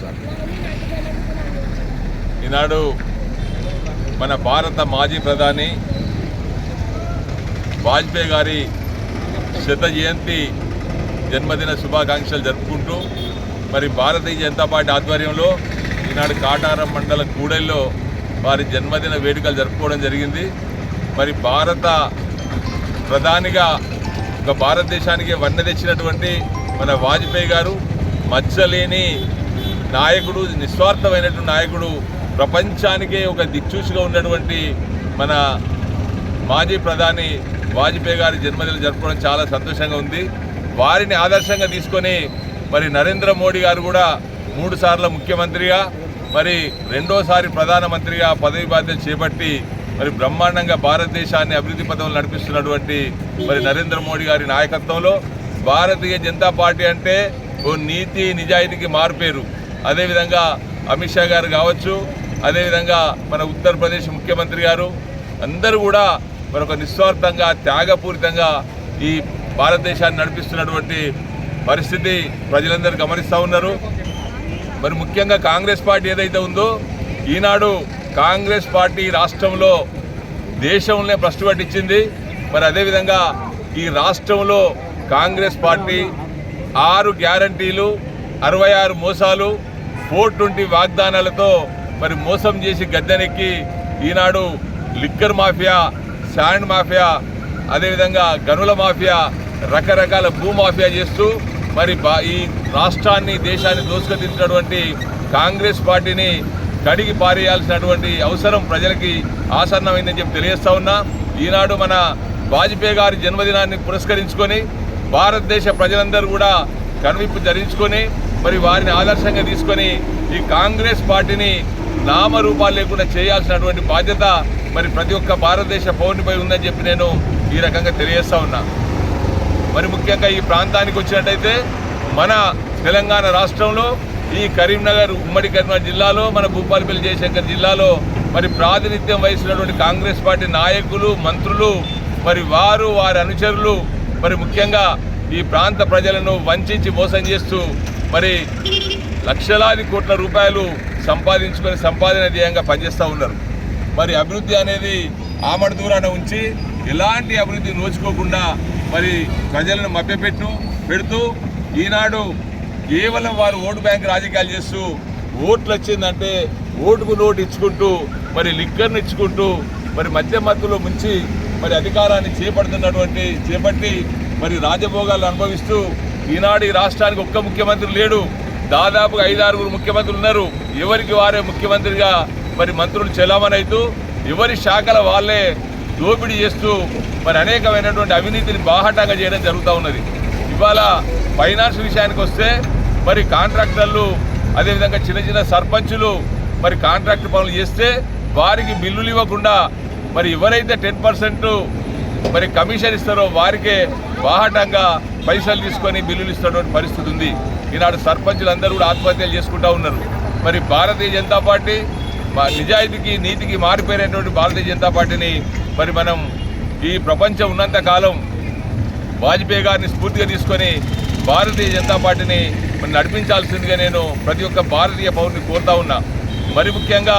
Sir ఈనాడు మన భారత మాజీ ప్రధాని వాజ్పేయి గారి శత జయంతి జన్మదిన శుభాకాంక్షలు జరుపుకుంటూ మరి భారతీయ జనతా పార్టీ ఆధ్వర్యంలో ఈనాడు కాటారం మండల కూడెల్లో వారి జన్మదిన వేడుకలు జరుపుకోవడం జరిగింది. మరి భారత ప్రధానిగా ఒక భారతదేశానికి వన్నె తెచ్చినటువంటి మన వాజ్పేయి గారు మచ్చలేని నాయకుడు నిస్వార్థమైనటువంటి నాయకుడు ప్రపంచానికే ఒక దిక్చూచిగా ఉన్నటువంటి మన మాజీ ప్రధాని వాజ్పేయి గారి జన్మదినం జరుపుకోవడం చాలా సంతోషంగా ఉంది. వారిని ఆదర్శంగా తీసుకొని మరి నరేంద్ర మోడీ గారు కూడా మూడు సార్ల ముఖ్యమంత్రిగా మరి రెండోసారి ప్రధానమంత్రిగా పదవి బాధ్యత చేపట్టి మరి బ్రహ్మాండంగా భారతదేశాన్ని అభివృద్ధి పథంలో నడిపిస్తున్నటువంటి మరి నరేంద్ర మోడీ గారి నాయకత్వంలో భారతీయ జనతా పార్టీ అంటే ఓ నీతి నిజాయితీకి మారుపేరు. అదేవిధంగా అమిత్ షా గారు కావచ్చు అదేవిధంగా మన ఉత్తరప్రదేశ్ ముఖ్యమంత్రి గారు అందరూ కూడా మరొక నిస్వార్థంగా త్యాగపూరితంగా ఈ భారతదేశాన్ని నడిపిస్తున్నటువంటి పరిస్థితి ప్రజలందరూ గమనిస్తూ ఉన్నారు. మరి ముఖ్యంగా కాంగ్రెస్ పార్టీ ఏదైతే ఉందో ఈనాడు కాంగ్రెస్ పార్టీ రాష్ట్రంలో దేశంలో భ్రష్టు పట్టించింది. మరి అదేవిధంగా ఈ రాష్ట్రంలో కాంగ్రెస్ పార్టీ ఆరు గ్యారంటీలు అరవై ఆరు మోసాలు ఫోర్ ట్వంటీ వాగ్దానాలతో మరి మోసం చేసి గద్దెనెక్కి ఈనాడు లిక్కర్ మాఫియా శాండ్ మాఫియా అదేవిధంగా గనుల మాఫియా రకరకాల భూమాఫియా చేస్తూ మరి బా- ఈ రాష్ట్రాన్ని దేశాన్ని దోసుకొచ్చినటువంటి కాంగ్రెస్ పార్టీని కడిగి పారేయాల్సినటువంటి అవసరం ప్రజలకి ఆసన్నమైందని చెప్పి తెలియజేస్తా ఉన్నా. ఈనాడు మన వాజ్పేయి గారి జన్మదినాన్ని పురస్కరించుకొని భారతదేశ ప్రజలందరూ కూడా కనువిప్పు ధరించుకొని మరి వారిని ఆదర్శంగా తీసుకొని ఈ కాంగ్రెస్ పార్టీని నామరూపాలు లేకుండా చేయాల్సినటువంటి బాధ్యత మరి ప్రతి ఒక్క భారతదేశ పౌరునిపై ఉందని చెప్పి నేను ఈ రకంగా తెలియజేస్తా ఉన్నా. మరి ముఖ్యంగా ఈ ప్రాంతానికి వచ్చినట్టయితే మన తెలంగాణ రాష్ట్రంలో ఈ కరీంనగర్ ఉమ్మడి కరీంనగర్ జిల్లాలో మన భూపాలపల్లి జయశంకర్ జిల్లాలో మరి ప్రాతినిధ్యం వహిస్తున్నటువంటి కాంగ్రెస్ పార్టీ నాయకులు మంత్రులు మరి వారు వారి అనుచరులు మరి ముఖ్యంగా ఈ ప్రాంత ప్రజలను వంచి మోసం చేస్తూ మరి లక్షలాది కోట్ల రూపాయలు సంపాదించుకొని సంపాదన ధ్యేయంగా పనిచేస్తూ ఉన్నారు. మరి అభివృద్ధి అనేది ఆమడ దూరాన ఉంచి ఎలాంటి అభివృద్ధి నోచుకోకుండా మరి ప్రజలను మభ్యపెట్టు పెడుతూ ఈనాడు కేవలం వారు ఓటు బ్యాంక్ రాజకీయాలు చేస్తూ ఓట్లు వచ్చిందంటే ఓటుకు నోటు ఇచ్చుకుంటూ మరి లిక్కర్ను ఇచ్చుకుంటూ మరి మధ్య మధ్యలో ముంచి మరి అధికారాన్ని చేపడుతున్నటువంటి చేపట్టి మరి రాజభోగాలు అనుభవిస్తూ ఈనాడు ఈ రాష్ట్రానికి ఒక్క ముఖ్యమంత్రి లేడు. దాదాపుగా ఐదారుగురు ముఖ్యమంత్రులు ఉన్నారు. ఎవరికి వారే ముఖ్యమంత్రిగా మరి మంత్రులు చెలామణి అవుతూ ఎవరి శాఖల వాళ్ళే దోపిడీ చేస్తూ మరి అనేకమైనటువంటి అవినీతిని బాహటంగా చేయడం జరుగుతూ ఉన్నది. ఇవాళ ఫైనాన్స్ విషయానికి వస్తే మరి కాంట్రాక్టర్లు అదేవిధంగా చిన్న చిన్న సర్పంచులు మరి కాంట్రాక్ట్ పనులు చేస్తే వారికి బిల్లులు ఇవ్వకుండా మరి ఎవరైతే టెన్ పర్సెంట్ మరి కమిషన్ ఇస్తారో వారికే బాహటంగా పైసలు తీసుకొని బిల్లులు ఇస్తున్నటువంటి పరిస్థితి ఉంది. ఈనాడు సర్పంచులు అందరూ కూడా ఆత్మహత్యలు చేసుకుంటా ఉన్నారు. మరి భారతీయ జనతా పార్టీ మా నిజాయితీకి నీతికి మారిపోయినటువంటి భారతీయ జనతా పార్టీని మరి మనం ఈ ప్రపంచం ఉన్నంత కాలం వాజ్పేయి గారిని స్ఫూర్తిగా తీసుకొని భారతీయ జనతా పార్టీని మరి నడిపించాల్సిందిగా నేను ప్రతి ఒక్క భారతీయ పౌరుని కోరుతా ఉన్నా. మరి ముఖ్యంగా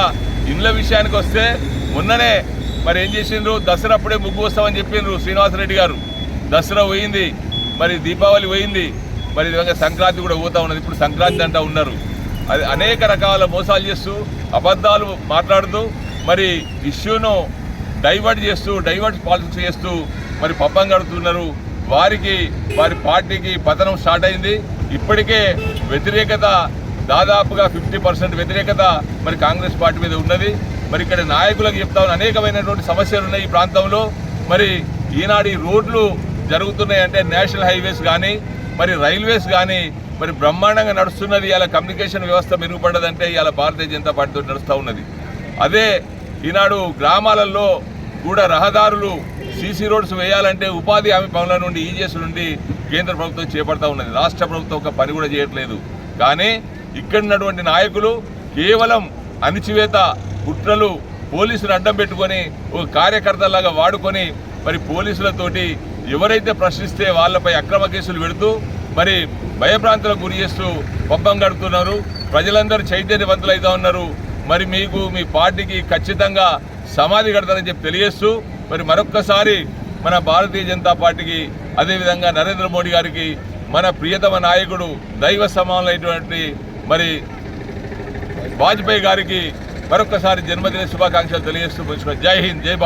ఇండ్ల విషయానికి వస్తే మొన్ననే మరి ఏం చేసిండ్రు? దసరా అప్పుడే ముగ్గు వస్తామని చెప్పిండ్రు శ్రీనివాసరెడ్డి గారు. దసరా పోయింది. మరి దీపావళి పోయింది. మరి విధంగా సంక్రాంతి కూడా పోతా ఉన్నది. ఇప్పుడు సంక్రాంతి అంటా ఉన్నారు. అది అనేక రకాల మోసాలు చేస్తూ అబద్ధాలు మాట్లాడుతూ మరి ఇష్యూను డైవర్ట్ చేస్తూ డైవర్ట్ పాలిటిక్స్ చేస్తూ మరి పబ్బం గడుపుతున్నారు వారికి వారి పార్టీకి పతనం స్టార్ట్ అయింది. ఇప్పటికే వ్యతిరేకత దాదాపుగా ఫిఫ్టీ పర్సెంట్ వ్యతిరేకత మరి కాంగ్రెస్ పార్టీ మీద ఉన్నది. మరి ఇక్కడ నాయకులకు చెప్తా ఉన్న అనేకమైనటువంటి సమస్యలు ఉన్నాయి ఈ ప్రాంతంలో. మరి ఈనాడు ఈ రోడ్లు జరుగుతున్నాయి అంటే నేషనల్ హైవేస్ కానీ మరి రైల్వేస్ కానీ మరి బ్రహ్మాండంగా నడుస్తున్నది. ఇలా కమ్యూనికేషన్ వ్యవస్థ మెరుగుపడ్డదంటే ఇలా భారతీయ జనతా పార్టీతో నడుస్తూ ఉన్నది. అదే ఈనాడు గ్రామాలలో కూడా రహదారులు సీసీ రోడ్స్ వేయాలంటే ఉపాధి హామీ పనుల నుండి ఈజీఎస్ నుండి కేంద్ర ప్రభుత్వం చేపడతా ఉన్నది. రాష్ట్ర ప్రభుత్వం ఒక పని కూడా చేయట్లేదు. కానీ ఇక్కడ ఉన్నటువంటి నాయకులు కేవలం అణిచివేత కుట్రలు పోలీసులు అడ్డం పెట్టుకొని ఒక కార్యకర్తలాగా వాడుకొని మరి పోలీసులతోటి ఎవరైతే ప్రశ్నిస్తే వాళ్ళపై అక్రమ కేసులు పెడుతూ మరి భయభ్రాంతులకు గురి చేస్తూ పబ్బం గడుపుతున్నారు ప్రజలందరూ చైతన్యవంతులైతా ఉన్నారు. మరి మీకు మీ పార్టీకి ఖచ్చితంగా సమాధి కడతారని చెప్పి తెలియజేస్తూ మరి మరొక్కసారి మన భారతీయ జనతా పార్టీకి అదేవిధంగా నరేంద్ర మోడీ గారికి మన ప్రియతమ నాయకుడు దైవ సమానమైనటువంటి మరి వాజ్పేయి గారికి మరొక్కసారి జన్మదిన శుభాకాంక్షలు తెలియజేస్తూ ముగించుకో జై హింద్ జై భారత్.